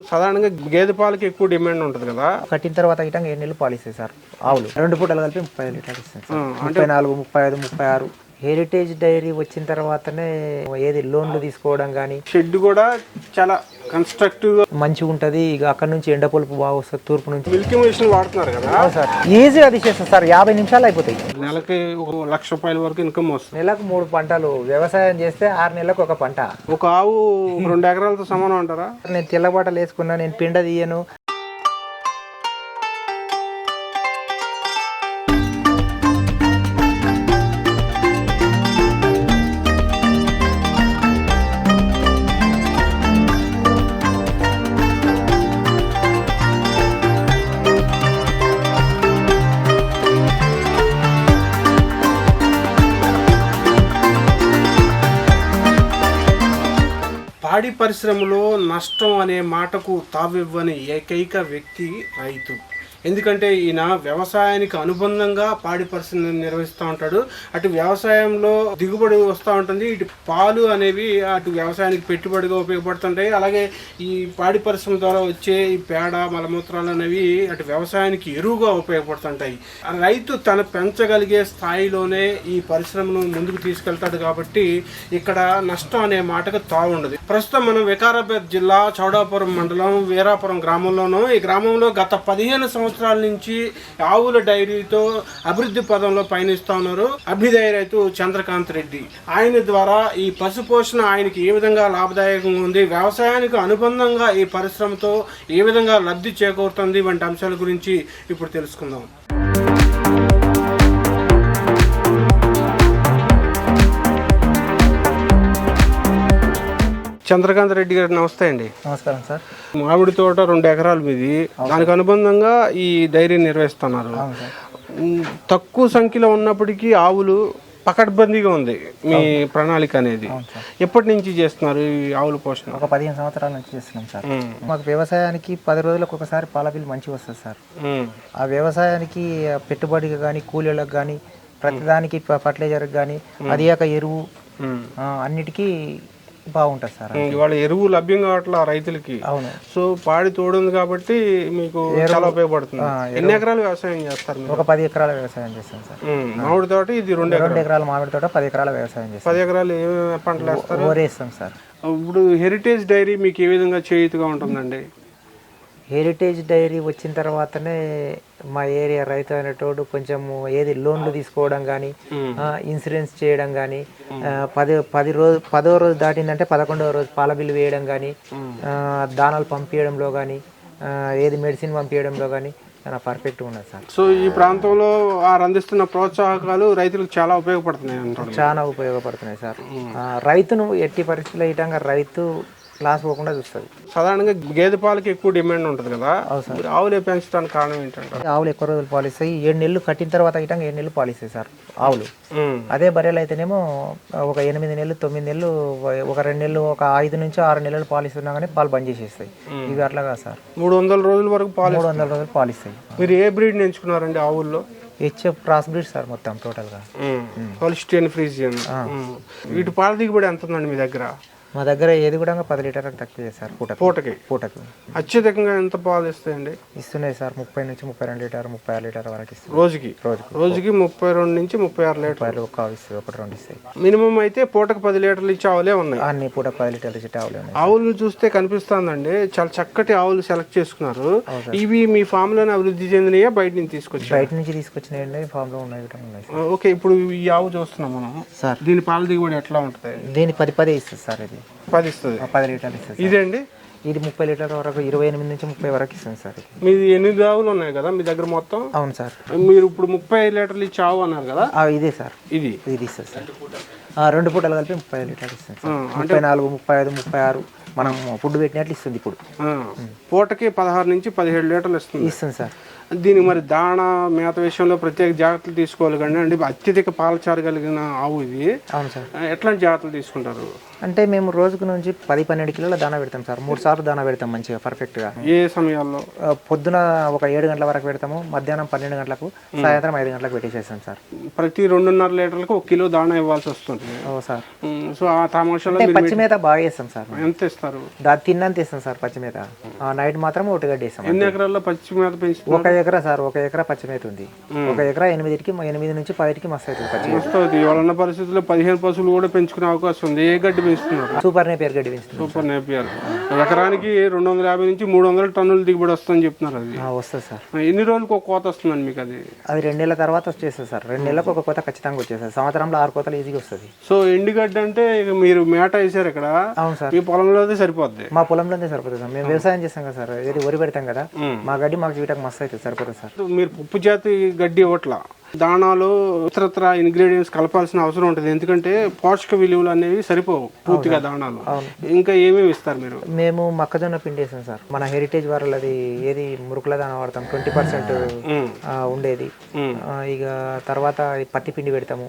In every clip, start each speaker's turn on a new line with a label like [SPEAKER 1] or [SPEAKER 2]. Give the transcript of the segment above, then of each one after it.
[SPEAKER 1] సాధారణంగా గేదె పాలకి ఎక్కువ డిమాండ్ ఉంటుంది కదా.
[SPEAKER 2] కట్టిన తర్వాత ఇటంగా ఏడు నెలలు పాలు ఇస్తాయి సార్? ఆవులు. రెండు పూటలు కలిపి ముప్పై ఐదు లీటర్లు ఇస్తాయి సార్. ముప్పై నాలుగు ముప్పై ఐదు ముప్పై ఆరు. హెరిటేజ్ డైరీ వచ్చిన తర్వాతనే ఏది లోన్లు తీసుకోవడం కానీ
[SPEAKER 1] షెడ్ కూడా చాలా కన్స్ట్రక్టివ్గా
[SPEAKER 2] మంచిగా ఉంటుంది. ఇక అక్కడ నుంచి ఎండ పొలుపు బాగా వస్తుంది తూర్పు నుంచి.
[SPEAKER 1] మిల్కింగ్ మిషన్ వాడుతున్నారు కదా?
[SPEAKER 2] సార్. ఈజీగా తీసేస్తాం సార్. యాభై నిమిషాలు అయిపోతాయి.
[SPEAKER 1] నెలకి ఒక లక్ష రూపాయల వరకు ఇన్కమ్ వస్తుంది.
[SPEAKER 2] నెలకు మూడు పంటలు. వ్యవసాయం చేస్తే ఆరు నెలలకు ఒక పంట.
[SPEAKER 1] ఒక ఆవు రెండు ఎకరాలతో సమానం అంటారా?
[SPEAKER 2] నేను తెల్లబాటలు వేసుకున్నా నేను పిండ తీయను.
[SPEAKER 1] పరిశ్రమలో నష్టం అనే మాటకు తావివ్వని ఏకైక వ్యక్తి రైతు. ఎందుకంటే ఈయన వ్యవసాయానికి అనుబంధంగా పాడి పరిశ్రమ నిర్వహిస్తూ ఉంటాడు. అటు వ్యవసాయంలో దిగుబడి వస్తూ ఉంటుంది. ఇటు పాలు అనేవి అటు వ్యవసాయానికి పెట్టుబడిగా ఉపయోగపడుతుంటాయి. అలాగే ఈ పాడి పరిశ్రమ ద్వారా వచ్చే ఈ పేడ మలమూత్రాలు అనేవి అటు వ్యవసాయానికి ఎరువుగా ఉపయోగపడుతుంటాయి. రైతు తన పెంచగలిగే స్థాయిలోనే ఈ పరిశ్రమను ముందుకు తీసుకెళ్తాడు కాబట్టి ఇక్కడ నష్టం అనే మాటకు తావుండదు ప్రస్తుతం మనం వికారాబాద్ జిల్లా చౌడాపురం మండలం వీరాపురం గ్రామంలోనూ ఈ గ్రామంలో గత పదిహేను సంవత్సరాలు సంవత్సరాల నుంచి ఆవుల డైరీతో అభివృద్ధి పదంలో పయనిస్తా ఉన్నారు. అభ్యుదయ రైతు చంద్రకాంత్ రెడ్డి. ఆయన ద్వారా ఈ పశు పోషణ ఆయనకి ఏ విధంగా లాభదాయకంగా ఉంది వ్యవసాయానికి అనుబంధంగా ఈ పరిశ్రమతో ఏ విధంగా లబ్ధి చేకూరుతుంది వంటి అంశాల గురించి ఇప్పుడు తెలుసుకుందాం. చంద్రకాంత్ రెడ్డి గారు నమస్తే అండి.
[SPEAKER 2] నమస్కారం సార్.
[SPEAKER 1] మామిడి తోట రెండు ఎకరాలు మీది. దానికి అనుబంధంగా ఈ డైరీ నిర్వహిస్తున్నారు. తక్కువ సంఖ్యలో ఉన్నప్పటికీ ఆవులు పకడ్బందీగా ఉంది మీ ప్రణాళిక అనేది. ఎప్పటి నుంచి చేస్తున్నారు ఈ ఆవుల పోషణ?
[SPEAKER 2] ఒక పదిహేను సంవత్సరాల నుంచి చేస్తున్నాం సార్. మాకు వ్యవసాయానికి పది రోజులకు ఒకసారి పాల బిల్లు మంచిగా వస్తుంది సార్. ఆ వ్యవసాయానికి పెట్టుబడికి కానీ కూలీలకు కానీ ప్రతిదానికి ఫర్టిలైజర్కి కానీ అది కాక ఎరువు అన్నిటికీ బాగుంటుంది సార్
[SPEAKER 1] ఇవాళ ఎరువు లభ్యం కావట్లా రైతులకి.
[SPEAKER 2] అవును.
[SPEAKER 1] సో పాడి తోడుంది కాబట్టి మీకు చాలా ఉపయోగపడుతుంది. ఎన్ని ఎకరాలు వ్యవసాయం చేస్తారు మీరు?
[SPEAKER 2] ఒక పది ఎకరాల వ్యవసాయం చేస్తాం సార్.
[SPEAKER 1] ఉమ్, మామిడి తోట ఇది రెండు ఎకరాలు
[SPEAKER 2] రెండు ఎకరాల. మామిడి తోట పది ఎకరాల వ్యవసాయం చేస్తాం.
[SPEAKER 1] పది ఎకరాలు ఏమేమి పంటలు వేస్తారు?
[SPEAKER 2] ఓరేస్తాం సార్.
[SPEAKER 1] ఇప్పుడు హెరిటేజ్ డైరీ మీకు ఏ విధంగా చేయుతుగా ఉంటుందండి?
[SPEAKER 2] హెరిటేజ్ డైరీ వచ్చిన తర్వాతనే మా ఏరియా రైతు అనేటోడు కొంచెం ఏది లోన్లు తీసుకోవడం కానీ ఇన్సూరెన్స్ చేయడం కానీ పది పది రోజు పదో రోజు దాటిందంటే పదకొండవ రోజు పాల బిల్లు వేయడం కానీ దానాలు పంపించడంలో కానీ ఏది మెడిసిన్ పంపించడంలో కానీ చాలా పర్ఫెక్ట్గా ఉన్నది సార్.
[SPEAKER 1] సో ఈ ప్రాంతంలో వారు అందిస్తున్న ప్రోత్సాహకాలు రైతులకు చాలా ఉపయోగపడుతున్నాయి
[SPEAKER 2] చాలా ఉపయోగపడుతున్నాయి సార్. రైతును ఎట్టి పరిస్థితుల్లో ఇటంగా రైతు లాస్ పోకుండా చూస్తుంది.
[SPEAKER 1] సాధారణంగా గేదె పాలకి ఎక్కువ డిమాండ్ ఉంటుంది కదా. మీరు ఆవులే పెంచడానికి కారణం ఏంటంటారు?
[SPEAKER 2] ఆవులు ఎక్కువ రోజులు పాలిస్తాయి. ఏడు నెలలు కట్టిన తర్వాత ఇటంగా ఏడు నెలలు పాలిస్తాయి సార్ ఆవులు. అదే బర్రెలు అయితేనేమో ఒక ఎనిమిది నెలలు తొమ్మిది నెలలు ఒక రెండు నెలలు ఒక ఐదు నుంచి ఆరు నెలలు పాలిస్తున్నా కానీ పాలు బంద్ చేసేస్తాయి. ఇవి అట్లా కాదు సార్.
[SPEAKER 1] మూడు వందల రోజుల వరకు పాలు
[SPEAKER 2] మూడు వందల రోజులు పాలిస్తాయి.
[SPEAKER 1] మీరు ఏ బ్రీడ్ ఎంచుకున్నారండి ఆవుల్లో?
[SPEAKER 2] హెచ్ఎఫ్ క్రాస్ బ్రీడ్ సార్ మొత్తం టోటల్గా.
[SPEAKER 1] Holstein Friesian. వీటి పాల దిగుబడి ఎంత ఉందండి మీ దగ్గర?
[SPEAKER 2] మా దగ్గర ఏది కూడా పది లీటర్లకు తక్కువ సార్ పూటకు.
[SPEAKER 1] పూటకి?
[SPEAKER 2] పూటకు.
[SPEAKER 1] అత్యధికంగా ఎంత పాలు ఇస్తాయండి?
[SPEAKER 2] ఇస్తున్నాయి సార్ ముప్పై నుంచి ముప్పై రెండు లీటర్ ముప్పై ఆరు లీటర్ వరకు ఇస్తుంది
[SPEAKER 1] రోజుకి?
[SPEAKER 2] రోజుకు.
[SPEAKER 1] రోజుకి ముప్పై రెండు నుంచి ముప్పై ఆరు లీటర్
[SPEAKER 2] రూపాయలు ఒక ఇస్తుంది ఒకటి రెండు ఇస్తాయి.
[SPEAKER 1] మినిమం అయితే పూటకు పది లీటర్లు ఇచ్చే ఆవులే ఉన్నాయి.
[SPEAKER 2] అన్ని పూట పది లీటర్లు ఇచ్చి ఆవులు ఉన్నాయి.
[SPEAKER 1] ఆవులు చూస్తే కనిపిస్తుందండి చాలా చక్కటి ఆవులు సెలెక్ట్ చేసుకున్నారు. ఇవి మీ ఫామ్లోనే అభివృద్ధి చెందినయా? బయట నుంచి తీసుకొచ్చారు
[SPEAKER 2] బయట నుంచి తీసుకొచ్చినాయండి ఫామ్లో ఉన్నాయి.
[SPEAKER 1] ఓకే ఇప్పుడు ఈ ఆవు చూస్తున్నాం మనం.
[SPEAKER 2] సార్.
[SPEAKER 1] దీని పాల దిగుబడి ఎట్లా ఉంటుంది?
[SPEAKER 2] దీని పది పదే ఇస్తుంది సార్ ఇది.
[SPEAKER 1] పది ఇస్తుంది.
[SPEAKER 2] పది లీటర్లు ఇస్తుంది
[SPEAKER 1] ఇదండి
[SPEAKER 2] ఇది ముప్పై లీటర్ల వరకు ఇరవై ఎనిమిది నుంచి ముప్పై వరకు ఇస్తుంది సార్ ఇది.
[SPEAKER 1] మీది ఎనిమిది ఆవులు ఉన్నాయి కదా మీ దగ్గర మొత్తం?
[SPEAKER 2] అవును సార్.
[SPEAKER 1] మీరు ఇప్పుడు ముప్పై లీటర్లు ఇచ్చి ఆవు అన్నారు కదా?
[SPEAKER 2] ఇదే సార్.
[SPEAKER 1] ఇది?
[SPEAKER 2] ఇది ఇస్తుంది సార్. ఆ, రెండు పూటలు కలిపి ముప్పై లీటర్లు ఇస్తుంది సార్. ముప్పై నాలుగు ముప్పై ఐదు ముప్పై ఆరు మనం ఫుడ్ పెట్టినట్లు ఇస్తుంది ఇప్పుడు.
[SPEAKER 1] పూటకి పదహారు నుంచి పదిహేడు లీటర్లు ఇస్తుంది.
[SPEAKER 2] ఇస్తుంది సార్.
[SPEAKER 1] దీనికి మరి దాణ మేత విషయంలో ప్రత్యేక జాగ్రత్తలు తీసుకోవాలి కానీ అంటే అత్యధిక పాలచారు కలిగిన ఆవు
[SPEAKER 2] సార్.
[SPEAKER 1] ఎట్లాంటి జాగ్రత్తలు తీసుకుంటారు?
[SPEAKER 2] అంటే మేము రోజుకు నుంచి పది పన్నెండు కిలోల దానా పెడతాం సార్. మూడు సార్లు దానా పెడతాం మంచిగా పర్ఫెక్ట్గా.
[SPEAKER 1] ఏ సమయాల్లో?
[SPEAKER 2] పొద్దున ఒక ఏడు గంటల వరకు పెడతాము మధ్యాహ్నం పన్నెండు గంటలకు సాయంత్రం ఐదు గంటలకు పెట్టేసేస్తాం సార్.
[SPEAKER 1] ప్రతి రెండున్నర లీటర్లకు ఒక కిలో దాణా ఇవ్వాల్సి వస్తుంది.
[SPEAKER 2] ఓ సార్.
[SPEAKER 1] సో ఆ తమాషాలో
[SPEAKER 2] అంటే
[SPEAKER 1] మీరు
[SPEAKER 2] పచ్చి మేత బాగా వేస్తాం సార్
[SPEAKER 1] ఎంత ఇస్తారు?
[SPEAKER 2] దా తిన్నంత ఇస్తాం సార్ పచ్చి మేత. ఆ, నైట్ మాత్రం ఒకటి గడ్డి ఇస్తాం
[SPEAKER 1] ఎన్ని ఎకరాల్లో పచ్చి మేత పెంచుతున్నారు?
[SPEAKER 2] ఒక ఎకరా సార్ ఒక ఎకరా పచ్చి మేత ఉంది ఒక ఎకరా ఎనిమిదికి ఎనిమిది నుంచి పదికి మస్తు అవుతుంది పచ్చి.
[SPEAKER 1] వస్తుంది. ఉన్న పరిస్థితుల్లో పదిహేను పశువులు కూడా పెంచుకునే అవకాశం ఉంది. ఏ గడ్డి పెంచుతున్నారు?
[SPEAKER 2] సూపర్ నేపియర్ గడ్డి పెంచుతుంది
[SPEAKER 1] సూపర్ నేపియర్. ఎకరానికి రెండు వందల యాభై నుంచి మూడు వందల టన్నుల దిగుబడి వస్తుందని చెప్తున్నారు అది.
[SPEAKER 2] వస్తుంది సార్.
[SPEAKER 1] ఎన్ని రోజులకు ఒక కోత వస్తుందండి మీకు అది?
[SPEAKER 2] అది రెండు నెలల తర్వాత వచ్చేస్తుంది సార్. రెండు నెలలకు ఒక కోత ఖచ్చితంగా వచ్చేస్తుంది. సంవత్సరంలో ఆరు కోతలు ఈజీగా వస్తుంది.
[SPEAKER 1] సో ఎండుగడ్డి అంటే మీరు మేట వేసారు ఇక్కడ.
[SPEAKER 2] అవును సార్.
[SPEAKER 1] మీ పొలంలో అయితే సరిపోద్ది.
[SPEAKER 2] మా పొలంలోనే సరిపోతుంది సార్. మేము వ్యవసాయం చేస్తాం కదా సార్. ఏది వరి పెడతాం కదా మా గడ్డి మాకు వీటకు మస్తు అవుతుంది సరిపోతుంది సార్.
[SPEAKER 1] మీరు పప్పు జాతి గడ్డి ఇవ్వట్లా? దాణాలు ఇతరత్ర ఇంగ్రీడియంట్స్ కలపాల్సిన అవసరం ఉంటుంది. ఎందుకంటే పోషక విలువలు అనేవి సరిపోవు పూర్తిగా దాణాలు ఇంకా ఏమేమి ఇస్తారు మీరు?
[SPEAKER 2] మేము మొక్కజొన్న పిండి వేసాం సార్. మన హెరిటేజ్ వాళ్ళది ఏది మురుకుల దాన వాడతాం. Twenty percent. ఉండేది. ఇక తర్వాత పత్తి పిండి పెడతాము.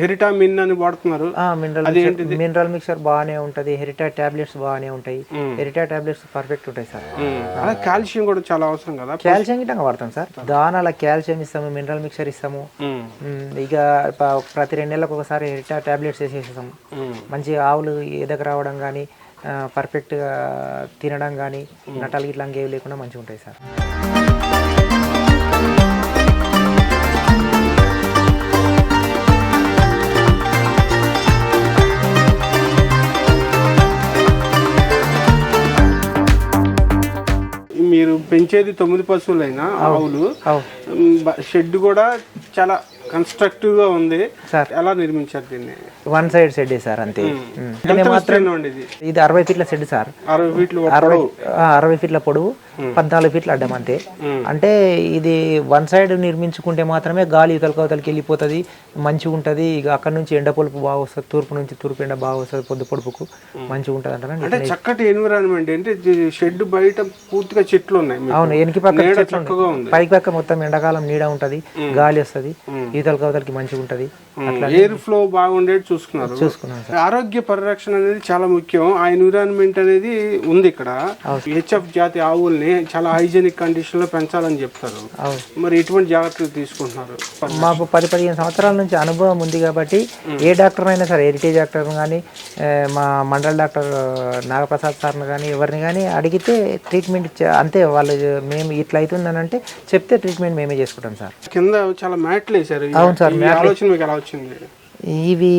[SPEAKER 1] హెరిటా మిన్ అని వాడుతున్నారు.
[SPEAKER 2] మినరల్ మినరల్ మిక్చర్ బాగానే ఉంటుంది. హెరిటా టాబ్లెట్స్ బాగానే ఉంటాయి. హెరిటా టాబ్లెట్స్ పర్ఫెక్ట్ ఉంటాయి సార్.
[SPEAKER 1] కాల్షియం కూడా చాలా అవసరం కదా.
[SPEAKER 2] కాల్షియం గిట్టంగా వాడతాం సార్. దానాల కాల్షియం ఇస్తాము మినరల్ మిక్చర్ ఇస్తాము. ఇక ప్రతి రెండు నెలలకు ఒకసారి టాబ్లెట్స్ వేసేస్తాం
[SPEAKER 1] మ్మ్.
[SPEAKER 2] మంచి ఆవులు ఎదగ రావడం కానీ పర్ఫెక్ట్గా తినడం కానీ నటాలు ఇట్లా ఏవి లేకుండా మంచిగా ఉంటాయి సార్.
[SPEAKER 1] పెంచేది తొమ్మిది పశువులైనా ఆవులు. షెడ్ కూడా చాలా కన్స్ట్రక్టివ్గా ఉంది.
[SPEAKER 2] సార్.
[SPEAKER 1] ఎలా నిర్మించారు దీన్ని?
[SPEAKER 2] వన్ సైడ్ షెడ్ సార్ అంతే.
[SPEAKER 1] ఇది
[SPEAKER 2] అరవై ఫీట్ల షెడ్ సార్.
[SPEAKER 1] అరవై ఫీట్లు
[SPEAKER 2] అరవై ఫీట్ల పొడవు. పద్నాలుగు ఫీట్ల అడ్డం అంతే. అంటే ఇది వన్ సైడ్ నిర్మించుకుంటే మాత్రమే గాలి ఇవతల కవతలకి వెళ్ళిపోతుంది మంచిగా ఉంటుంది. ఇక అక్కడ నుంచి ఎండ పొలుపు బాగా వస్తుంది తూర్పు నుంచి తూర్పు ఎండ బాగా వస్తుంది పొద్దు పొడుపుకు మంచిగా ఉంటుంది అంటారండి
[SPEAKER 1] అంటే చక్కటి ఎన్విరాన్మెంట్ అంటే షెడ్ బయట పూర్తిగా చెట్లు ఉన్నాయి.
[SPEAKER 2] అవును వెనక పక్క చెట్లు పైకి పక్క మొత్తం ఎండాకాలం నీడ ఉంటది గాలి వస్తుంది ఈతల కవతలకి మంచిగా ఉంటది.
[SPEAKER 1] ఎయిర్ ఫ్లో బాగుండేది చూసుకున్నారు. ఆరోగ్య పరిరక్షణ అనేది చాలా ముఖ్యం. ఆ ఎన్విరాన్మెంట్ అనేది ఉంది ఇక్కడ. హెచ్ఎఫ్ జాతి ఆవుల్ని చాలా హైజెనిక్ కండిషన్లో పెంచాలని చెప్తారు. మరి ఎటువంటి జాగ్రత్తలు తీసుకుంటున్నారు.
[SPEAKER 2] మాకు పది పదిహేను సంవత్సరాల నుంచి అనుభవం ఉంది కాబట్టి ఏ డాక్టర్ అయినా సరే హెరిటేజ్ డాక్టర్ కానీ మా మండల డాక్టర్ నాగప్రసాద్ సార్ని కానీ ఎవరిని కానీ అడిగితే ట్రీట్మెంట్ అంతే వాళ్ళు మేము ఇట్లా అవుతుందని అంటే చెప్తే ట్రీట్మెంట్ మేమే చేసుకుంటాం సార్.
[SPEAKER 1] కింద చాలా మ్యాట్లు వేసారు
[SPEAKER 2] అవును సార్,
[SPEAKER 1] ఆలోచన మీకు ఎలా వచ్చింది.
[SPEAKER 2] ఇవి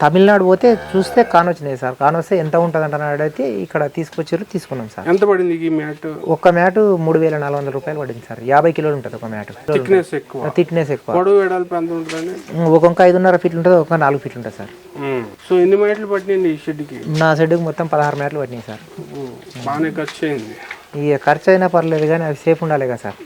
[SPEAKER 2] తమిళనాడు పోతే చూస్తే కానొచ్చినాయి సార్. కానొస్తే ఎంత ఉంటుంది అంటే అడిగితే ఇక్కడ తీసుకొచ్చారు తీసుకున్నాం సార్.
[SPEAKER 1] ఎంత పడింది ఈ మ్యాట్?
[SPEAKER 2] ఒక్క మ్యాటు మూడు వేల నాలుగు వందల రూపాయలు పడింది సార్. యాభై కిలోలు ఉంటుంది ఒక మ్యాటు.
[SPEAKER 1] థిక్నెస్ ఎక్కువ.
[SPEAKER 2] థిక్నెస్ ఎక్కువ.
[SPEAKER 1] పొడవు ఎంత ఉంటుందండి?
[SPEAKER 2] ఒక వంక ఐదున్నర ఫీట్లు ఉంటుంది ఒక నాలుగు ఫీట్లు ఉంటుంది సార్.
[SPEAKER 1] సో ఎన్ని మ్యాట్లు పట్టినాయండి ఈ షెడ్కి
[SPEAKER 2] నా సైడ్కి మొత్తం పదహారు మ్యాట్లు పట్టినాయి సార్.
[SPEAKER 1] బాగానే ఖర్చు అయింది
[SPEAKER 2] ఇక ఖర్చు అయినా పర్లేదు కానీ అవి సేఫ్ ఉండాలి కదా సార్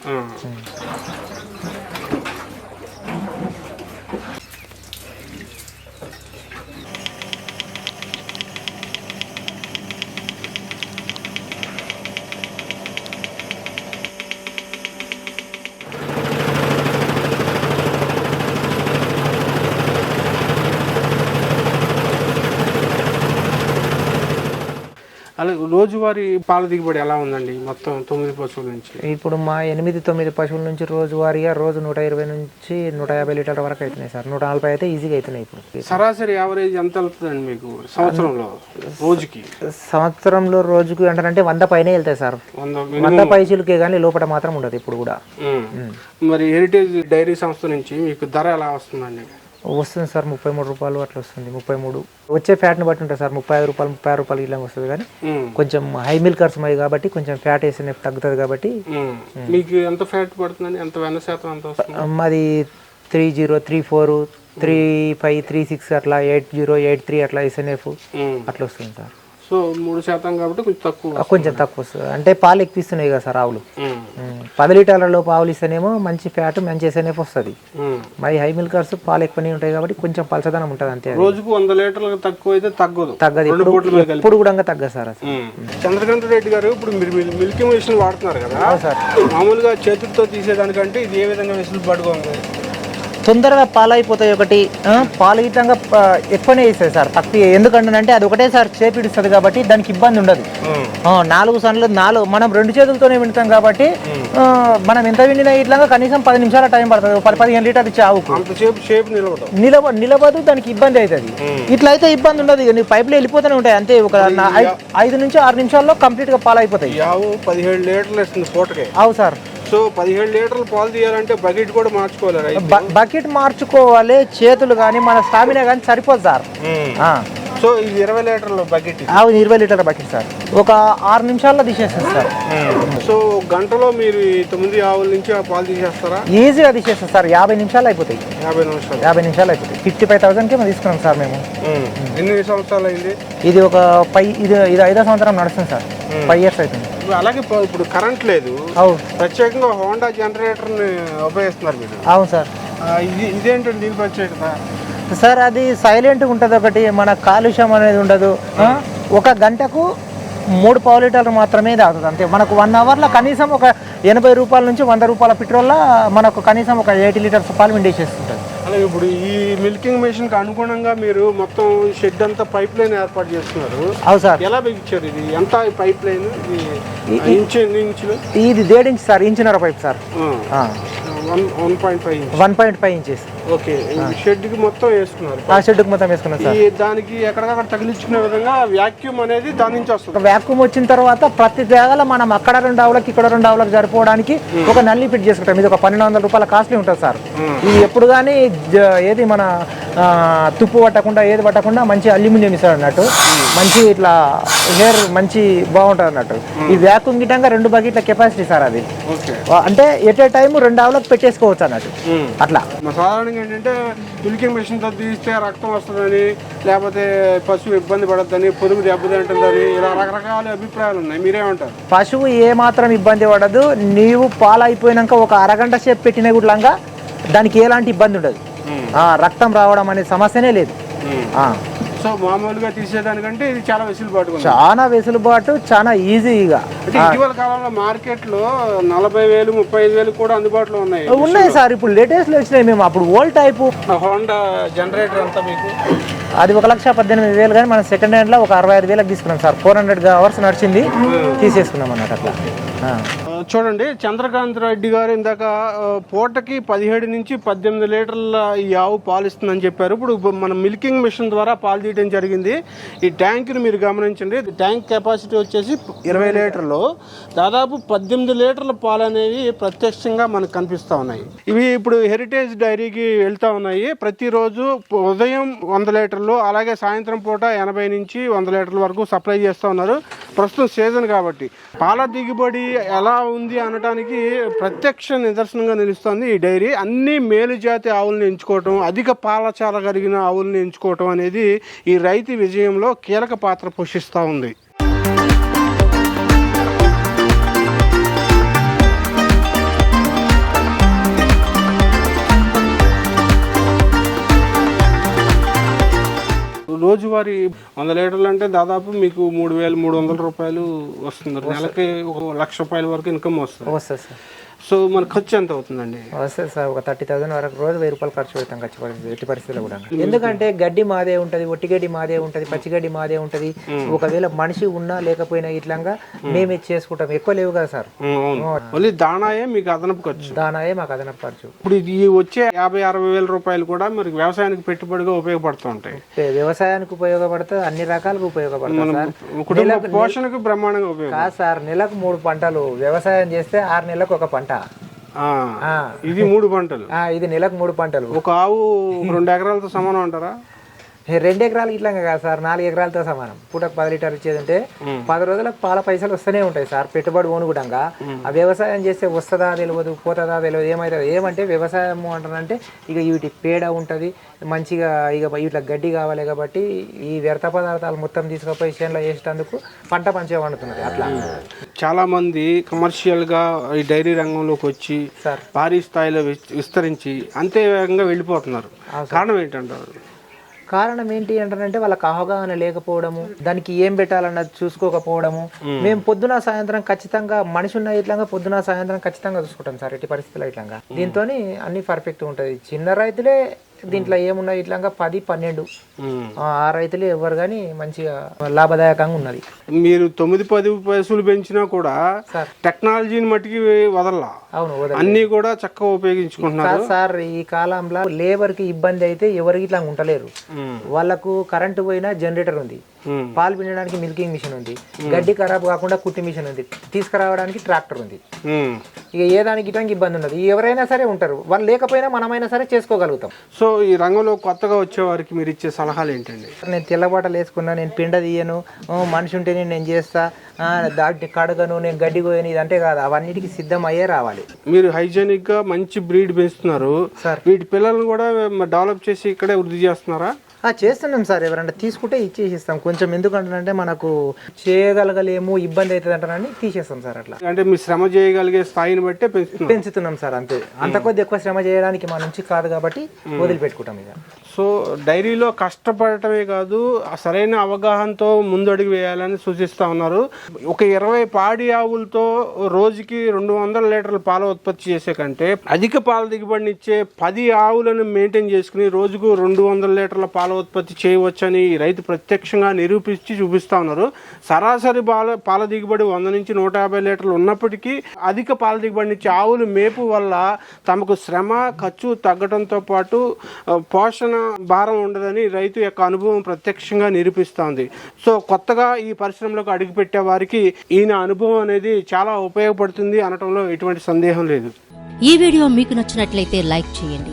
[SPEAKER 1] అలాగే రోజువారీ పాల దిగుబడి ఎలా ఉందండి? మొత్తం తొమ్మిది పశువుల నుంచి.
[SPEAKER 2] ఇప్పుడు మా ఎనిమిది తొమ్మిది పశువుల నుంచి రోజువారీగా రోజు నూట ఇరవై నుంచి నూట యాభై లీటర్ల వరకు అవుతున్నాయి సార్. నూట నలభై అయితే ఈజీగా అవుతున్నాయి ఇప్పుడు.
[SPEAKER 1] సరాసరి యావరేజ్ ఎంత వెళ్తుందండి మీకు సంవత్సరంలో రోజుకి?
[SPEAKER 2] సంవత్సరంలో రోజుకు అంటే వంద పైనే వెళ్తాయి సార్.
[SPEAKER 1] వంద
[SPEAKER 2] పైసలకే కానీ లోపల మాత్రం ఉండదు ఇప్పుడు కూడా.
[SPEAKER 1] మరి హెరిటేజ్ డైరీ సంస్థ నుంచి మీకు ధర ఎలా వస్తుందండి?
[SPEAKER 2] వస్తుంది సార్ ముప్పై మూడు రూపాయలు అట్లా వస్తుంది ముప్పై మూడు వచ్చే ఫ్యాట్ని బట్టి ఉంటుంది సార్ ముప్పై ఐదు రూపాయలు ముప్పై రూపాయలు ఇలా వస్తుంది కానీ. కొంచెం హై మిల్క్ కర్సమయ్యి కాబట్టి కొంచెం ఫ్యాట్ వేసిన తగ్గుతుంది కాబట్టి.
[SPEAKER 1] మీకు ఎంత ఫ్యాట్ పడుతుందండి ఎంత వెన్న శాతం ఎంత
[SPEAKER 2] మాది three zero three four three five three six అట్లా ఎయిట్ జీరో ఎయిట్ త్రీ అట్లా ఎస్ఎన్ఎఫ్. అట్లా వస్తుంది సార్
[SPEAKER 1] సో మూడు శాతం కాబట్టి కొంచెం తక్కువ
[SPEAKER 2] కొంచెం తక్కువ వస్తుంది. అంటే పాలు ఎక్కిస్తున్నాయి కదా సార్ ఆవులు. పది లీటర్ల లోపు ఆవులు ఇస్తేనేమో మంచి ఫ్యాట్ మంచి ఎస్ఎన్ఎఫ్ వస్తుంది. మరి హై మిల్కర్స్ పాలు ఎక్కువనే ఉంటాయి కాబట్టి కొంచెం పలచదనం ఉంటుంది అంతే.
[SPEAKER 1] రోజుకు వంద లీటర్లకు తక్కువ అయితే తగ్గదు.
[SPEAKER 2] తగ్గదు. ఎప్పుడు ఎప్పుడు కూడా తగ్గదు సార్ అసలు.
[SPEAKER 1] చంద్రకాంత్ రెడ్డి గారు ఇప్పుడు మీరు మిల్- మిల్కింగ్ మిషన్ వాడుతున్నారు కదా
[SPEAKER 2] సార్.
[SPEAKER 1] మామూలుగా చేతులతో తీసేదానికంటే ఇది ఏ విధంగా వెసులుబాటుగా ఉంది
[SPEAKER 2] తొందరగా పాలు అయిపోతాయి ఒకటి పాలు ఆ, ఎక్కువనే ఇస్తుంది సార్ తక్కువ ఎందుకంటే అది ఒకటే సార్ చేపిడుస్తుంది కాబట్టి దానికి ఇబ్బంది ఉండదు. నాలుగు సన్లు నాలుగు మనం రెండు చేతులతోనే వింటాం కాబట్టి మనం ఎంత విండినా ఇట్లా కనీసం పది నిమిషాల టైం పడుతుంది పది పదిహేను లీటర్
[SPEAKER 1] నిలబడవు.
[SPEAKER 2] నిలబ నిలబదు దానికి ఇబ్బంది అవుతుంది ఇట్లా అయితే ఇబ్బంది ఉండదు ఇక నీ పైపులు వెళ్ళిపోతూనే ఉంటాయి అంతే ఒక ఐదు నుంచి ఆరు నిమిషాల్లో కంప్లీట్గా పాలు అయిపోతాయి
[SPEAKER 1] ఈ ఆవు పదిహేడు లీటర్లు ఇస్తుంది పూటకే.
[SPEAKER 2] అవు సార్.
[SPEAKER 1] సో పదిహేడు లీటర్లు పాలు తీయాలంటే బకెట్ కూడా మార్చుకోవాలి
[SPEAKER 2] బకెట్ మార్చుకోవాలి చేతులు కానీ మన స్టామినా కానీ సరిపోదు సార్.
[SPEAKER 1] సో ఇది ఇరవై లీటర్ల బకెట్
[SPEAKER 2] ఆవు ఇరవై లీటర్ల బకెట్ సార్. ఒక ఆరు నిమిషాల్లో తీసేస్తుంది సార్.
[SPEAKER 1] సో గంటలో మీరు ఇంతమంది ఆవుల నుంచి పాలు తీసేస్తారా?
[SPEAKER 2] ఈజీగా తీసేస్తుంది సార్. యాభై నిమిషాలు అయిపోతాయి.
[SPEAKER 1] యాభై నిమిషాలు.
[SPEAKER 2] యాభై నిమిషాలు అయిపోతాయి. ఫిఫ్టీ ఫైవ్ థౌసండ్కి మేము తీసుకున్నాం సార్ మేము.
[SPEAKER 1] ఎన్ని సంవత్సరాలు అయింది?
[SPEAKER 2] ఇది ఒక పై ఇది ఇది ఐదో సంవత్సరం నడుస్తుంది సార్. ఫైవ్ ఇయర్స్ అవుతుంది
[SPEAKER 1] అలాగే ఇప్పుడు కరెంట్ లేదు.
[SPEAKER 2] అవు
[SPEAKER 1] ప్రత్యేకంగా హోండా జనరేటర్ని ఉపయోగిస్తున్నారు మీరు.
[SPEAKER 2] అవును సార్.
[SPEAKER 1] ఇది ఇదేంటండి దీని ప్రత్యేకత?
[SPEAKER 2] సార్ అది సైలెంట్గా ఉంటుంది ఒకటి. మన కాలుష్యం అనేది ఉండదు? ఒక గంటకు మూడు పావు లీటర్లు మాత్రమే తాగుతుంది అంతే. మనకు వన్ అవర్లో కనీసం ఒక ఎనభై రూపాయల నుంచి వంద రూపాయల పెట్రోల్లో మనకు కనీసం ఒక ఎయిటీ లీటర్స్ పాలు విండేసేస్తుంటుంది
[SPEAKER 1] అలాగే ఇప్పుడు ఈ మిల్కింగ్ మెషిన్కి అనుగుణంగా మీరు మొత్తం షెడ్ అంతా పైప్ లైన్ ఏర్పాటు చేస్తున్నారు.
[SPEAKER 2] అవు సార్.
[SPEAKER 1] ఎలా బిగించారు ఇది? ఎంత పైప్ లైన్ ఇంచు ఎన్ని ఇంచులు?
[SPEAKER 2] ఇది దేడు inch sir ఇంచున్నర pipe sir.
[SPEAKER 1] One point five
[SPEAKER 2] one point five inches.
[SPEAKER 1] Okay మొత్తం వేసుకున్నారు.
[SPEAKER 2] ఆ షెడ్కి మొత్తం వేసుకున్నాం సార్.
[SPEAKER 1] ఈ దానికి ఎక్కడికక్కడ తగిలించుకునే విధంగా వ్యాక్యూమ్ అనేది దాని నుంచి వస్తుంది.
[SPEAKER 2] వ్యాక్యూమ్ వచ్చిన తర్వాత ప్రతి జాగాలో మనం అక్కడ రెండు ఆవులకి ఇక్కడ రెండు ఆవులకు సరిపోవడానికి ఒక నల్లి ఫిట్ చేసుకుంటాం. ఇది ఒక పన్నెండు వందల రూపాయల కాస్ట్లీ ఉంటుంది సార్. ఇది ఎప్పుడు కానీ ఏది మన తుప్పు పట్టకుండా ఏది పట్టకుండా మంచి అల్యూమినియం ఇస్తాడు అన్నట్టు. మంచి ఇట్లా హెయిర్ మంచి బాగుంటుంది అన్నట్టు. ఈ వ్యాక్యూమ్ గిట్టంగా రెండు బకెట్ల కెపాసిటీ సార్ అది. అంటే ఎట్ ఏ టైం రెండు ఆవులకు పెట్టేసుకోవచ్చు అన్నట్టు. అట్లా.
[SPEAKER 1] సాధారణంగా ఏంటంటే మిల్కింగ్ మెషిన్తో తీస్తే రక్తం వస్తుందని లేకపోతే పశువు ఇబ్బంది పడద్దని పొరుగు దెబ్బతింటుందని ఇలా రకరకాల అభిప్రాయాలు ఉన్నాయి. మీరేమంటారు?
[SPEAKER 2] పశువు ఏ మాత్రం ఇబ్బంది పడదు. నీవు పాలు అయిపోయినాక ఒక అరగంట సేపు పెట్టిన గుడ్లంగా దానికి ఎలాంటి ఇబ్బంది ఉండదు. ఆ, రక్తం రావడం అనే సమస్యనే లేదు.
[SPEAKER 1] సో మామూలుగా తీసేదానికంటే ఇది చాలా వెసులుబాటుగా ఉంది.
[SPEAKER 2] చాలా వెసులుబాటు చాలా ఈజీగా
[SPEAKER 1] అంటే ఇటీవల కాలంలో మార్కెట్లో నలభై వేలు ముప్పై ఐదు వేలు కూడా అందుబాటులో ఉన్నాయి.
[SPEAKER 2] ఉన్నాయి సార్ ఇప్పుడు లేటెస్ట్ వచ్చినాయి మేము. అప్పుడు ఓల్డ్ టైపు
[SPEAKER 1] హోండా జనరేటర్ అంతా మీకు?
[SPEAKER 2] అది ఒక లక్ష పద్దెనిమిది వేలు కానీ మనం సెకండ్ హ్యాండ్లో ఒక అరవై ఐదు వేలకు తీసుకున్నాం సార్. ఫోర్ హండ్రెడ్ అవర్స్ నడిచింది. తీసేసుకున్నాం అన్నట్టు అట్లా.
[SPEAKER 1] చూడండి చంద్రకాంత్ రెడ్డి గారు ఇందాక పూటకి పదిహేడు నుంచి పద్దెనిమిది లీటర్ల ఈ ఆవు పాలు ఇస్తుందని చెప్పారు. ఇప్పుడు మన మిల్కింగ్ మిషన్ ద్వారా పాలు తీయడం జరిగింది. ఈ ట్యాంక్ని మీరు గమనించండి. ట్యాంక్ కెపాసిటీ వచ్చేసి ఇరవై లీటర్లు. దాదాపు పద్దెనిమిది లీటర్ల పాలు అనేవి ప్రత్యక్షంగా మనకు కనిపిస్తూ ఉన్నాయి. ఇవి ఇప్పుడు హెరిటేజ్ డైరీకి వెళ్తా ఉన్నాయి. ప్రతిరోజు ఉదయం వంద లీటర్లు అలాగే సాయంత్రం పూట ఎనభై నుంచి వంద లీటర్ల వరకు సప్లై చేస్తూ ఉన్నారు. ప్రస్తుతం సీజన్ కాబట్టి. పాల దిగుబడి ఎలా ఉంది అనటానికి ప్రత్యక్ష నిదర్శనంగా నిలుస్తోంది ఈ డైరీ. అన్ని మేలు జాతి ఎంచుకోవటం అధిక పాలచాల కలిగిన ఆవులను ఎంచుకోవటం అనేది ఈ రైతు విజయంలో కీలక పాత్ర పోషిస్తూ ఉంది. మరి వంద లీటర్లు అంటే దాదాపు మీకు మూడు వేలు మూడు వందల రూపాయలు వస్తుంది. నెలకి ఒక లక్ష రూపాయల వరకు ఇన్కమ్ వస్తుంది.
[SPEAKER 2] వస్తుంది సార్.
[SPEAKER 1] సో మన ఖర్చు ఎంత అవుతుందండి?
[SPEAKER 2] వస్తుంది సార్ ఒక థర్టీ థౌసండ్ వరకు రోజు వెయ్యి రూపాయలు ఖర్చు పెడతాం ఖర్చు పరిస్థితి ఎట్టి పరిస్థితుల్లో కూడా. ఎందుకంటే గడ్డి మాదే ఉంటుంది ఒట్టి గడ్డి మాదే ఉంటుంది పచ్చి గడ్డి మాదే ఉంటుంది. ఒకవేళ మనిషి ఉన్నా లేకపోయినా ఇట్లాగా మేమే చేసుకుంటాం. ఎక్కువ లేవు కదా సార్.
[SPEAKER 1] ఓన్లీ దానాయే మీకు అదనపు ఖర్చు.
[SPEAKER 2] దానాయే మాకు అదనపు ఖర్చు.
[SPEAKER 1] ఇప్పుడు ఇది వచ్చే యాభై అరవై వేల రూపాయలు కూడా మరి వ్యవసాయానికి పెట్టుబడిగా ఉపయోగపడుతూ ఉంటాయి.
[SPEAKER 2] వ్యవసాయ- వ్యవసాయానికి ఉపయోగపడుతుంది అన్ని రకాలుగా ఉపయోగపడుతుంది
[SPEAKER 1] పోషణకు బ్రహ్మాండంగా ఉపయోగం
[SPEAKER 2] కాదు సార్ నెలకు మూడు పంటలు వ్యవసాయం చేస్తే ఆరు నెలలకు ఒక పంట.
[SPEAKER 1] ఇది మూడు పంటలు.
[SPEAKER 2] ఇది నెలకు మూడు పంటలు.
[SPEAKER 1] ఒక ఆవు రెండు ఎకరాలతో సమానం అంటారా?
[SPEAKER 2] రెండు ఎకరాలు ఇట్లా కాదు సార్ నాలుగు ఎకరాలతో సమానం. పూటకు పది లీటర్ ఇచ్చేది ఉంటే పది రోజులకు పాల పైసలు వస్తూనే ఉంటాయి సార్ పెట్టుబడి కొనుగుడంగా ఆ వ్యవసాయం చేస్తే వస్తుందా తెలియదు పోతుందా తెలియదు ఏమవుతుంది ఏమంటే వ్యవసాయం అంటారంటే ఇక వీటి పేడ ఉంటుంది మంచిగా ఇక ఇట్లా గడ్డి కావాలి కాబట్టి ఈ వ్యర్థ పదార్థాలు మొత్తం తీసుకుపోయి చేనులో వేసేటందుకు పంట మంచిగా పండుతున్నది అట్లా.
[SPEAKER 1] చాలా మంది కమర్షియల్గా ఈ డైరీ రంగంలోకి వచ్చి
[SPEAKER 2] సార్.
[SPEAKER 1] భారీ స్థాయిలో విస్- విస్తరించి అంతే వేగంగా వెళ్ళిపోతున్నారు. కారణం ఏంటంటారు?
[SPEAKER 2] కారణం ఏంటి అంటారంటే వాళ్ళకి అవగాహన లేకపోవడము దానికి ఏం పెట్టాలన్నది చూసుకోకపోవడము. మేము. పొద్దున సాయంత్రం ఖచ్చితంగా మనిషి ఉన్న ఇట్లా పొద్దున సాయంత్రం ఖచ్చితంగా చూసుకుంటాం సార్ ఎట్టి పరిస్థితుల్లో ఇట్లా దీంతో అన్ని పర్ఫెక్ట్ ఉంటుంది. చిన్న రైతులే దీంట్లో ఏమున్నాయి ఇట్లా పది పన్నెండు. ఆ రైతులే ఎవరు కానీ మంచిగా లాభదాయకంగా ఉన్నది
[SPEAKER 1] మీరు తొమ్మిది పది పైసలు పెంచినా కూడా. టెక్నాలజీని మట్టికి వదల్లా
[SPEAKER 2] అవును.
[SPEAKER 1] అన్నీ కూడా చక్కగా ఉపయోగించుకుంటున్నారు
[SPEAKER 2] సార్ ఈ కాలంలో లేబర్కి ఇబ్బంది అయితే ఎవరికి ఇట్లా ఉండలేరు. వాళ్ళకు కరెంటు పోయినా జనరేటర్ ఉంది. పాలు పిండడానికి మిల్కింగ్ మిషన్ ఉంది. గడ్డి ఖరాబ్ కాకుండా కుట్టి మిషన్ ఉంది. తీసుకురావడానికి ట్రాక్టర్ ఉంది.
[SPEAKER 1] మ్మ్.
[SPEAKER 2] ఇక ఏ దానికి ఇటానికి ఇబ్బంది ఉండదు. ఎవరైనా సరే ఉంటారు. వాళ్ళు లేకపోయినా మనమైనా సరే చేసుకోగలుగుతాం.
[SPEAKER 1] సో ఈ రంగంలో కొత్తగా వచ్చే వారికి మీరు ఇచ్చే సలహాలు ఏంటండి?
[SPEAKER 2] నేను తెల్లబాటలు వేసుకున్నా నేను పిండ తీయను మనిషి ఉంటేనే నేను చేస్తా దాటి కడగను నేను గడ్డి కోయను ఇదంటే కాదు. అవన్నిటికి సిద్ధం అయ్యే రావాలి.
[SPEAKER 1] మీరు హైజెనిక్గా మంచి బ్రీడ్ పెంచుతున్నారు.
[SPEAKER 2] సార్.
[SPEAKER 1] వీటి పిల్లలను కూడా డెవలప్ చేసి ఇక్కడే వృద్ధి చేస్తున్నారా?
[SPEAKER 2] చేస్తున్నాం సార్ ఎవరైనా తీసుకుంటే ఇచ్చేసి ఇస్తాం కొంచెం ఎందుకంటే మనకు చేయగలగలేము ఇబ్బంది అవుతుంది అంటారని తీసేస్తాం సార్ అట్లా.
[SPEAKER 1] అంటే మీ శ్రమ చేయగలిగే స్థాయిని బట్టే
[SPEAKER 2] పెంచుతున్నాం. సార్ అంతే. అంత కొద్ది ఎక్కువ శ్రమ చేయడానికి మా నుంచి కాదు కాబట్టి వదిలిపెట్టుకుంటాం ఇక.
[SPEAKER 1] సో డైరీలో కష్టపడటమే కాదు సరైన అవగాహనతో ముందడుగు వేయాలని సూచిస్తా ఉన్నారు. ఒక ఇరవై పాడి ఆవులతో రోజుకి రెండు వందల లీటర్ల పాల ఉత్పత్తి చేసే కంటే అధిక పాల దిగుబడినిచ్చే పది ఆవులను మెయింటైన్ చేసుకుని రోజుకు రెండు వందల లీటర్ల పాల ఉత్పత్తి చేయవచ్చని రైతు ప్రత్యక్షంగా నిరూపించి చూపిస్తా ఉన్నారు. సరాసరి పాల పాల దిగుబడి వంద నుంచి నూట యాభై లీటర్లు ఉన్నప్పటికీ అధిక పాల దిగుబడినిచ్చే ఆవులు మేపు వల్ల తమకు శ్రమ ఖర్చు తగ్గడంతో పాటు పోషణ భారం ఉండదని రైతు యొక్క అనుభవం ప్రత్యక్షంగా నిరూపిస్తోంది. సో కొత్తగా ఈ పరిశ్రమలోకి అడుగుపెట్టే వారికి ఈయన అనుభవం అనేది చాలా ఉపయోగపడుతుంది అనటంలో ఎటువంటి సందేహం లేదు.
[SPEAKER 3] ఈ వీడియో మీకు నచ్చినట్లయితే లైక్ చేయండి.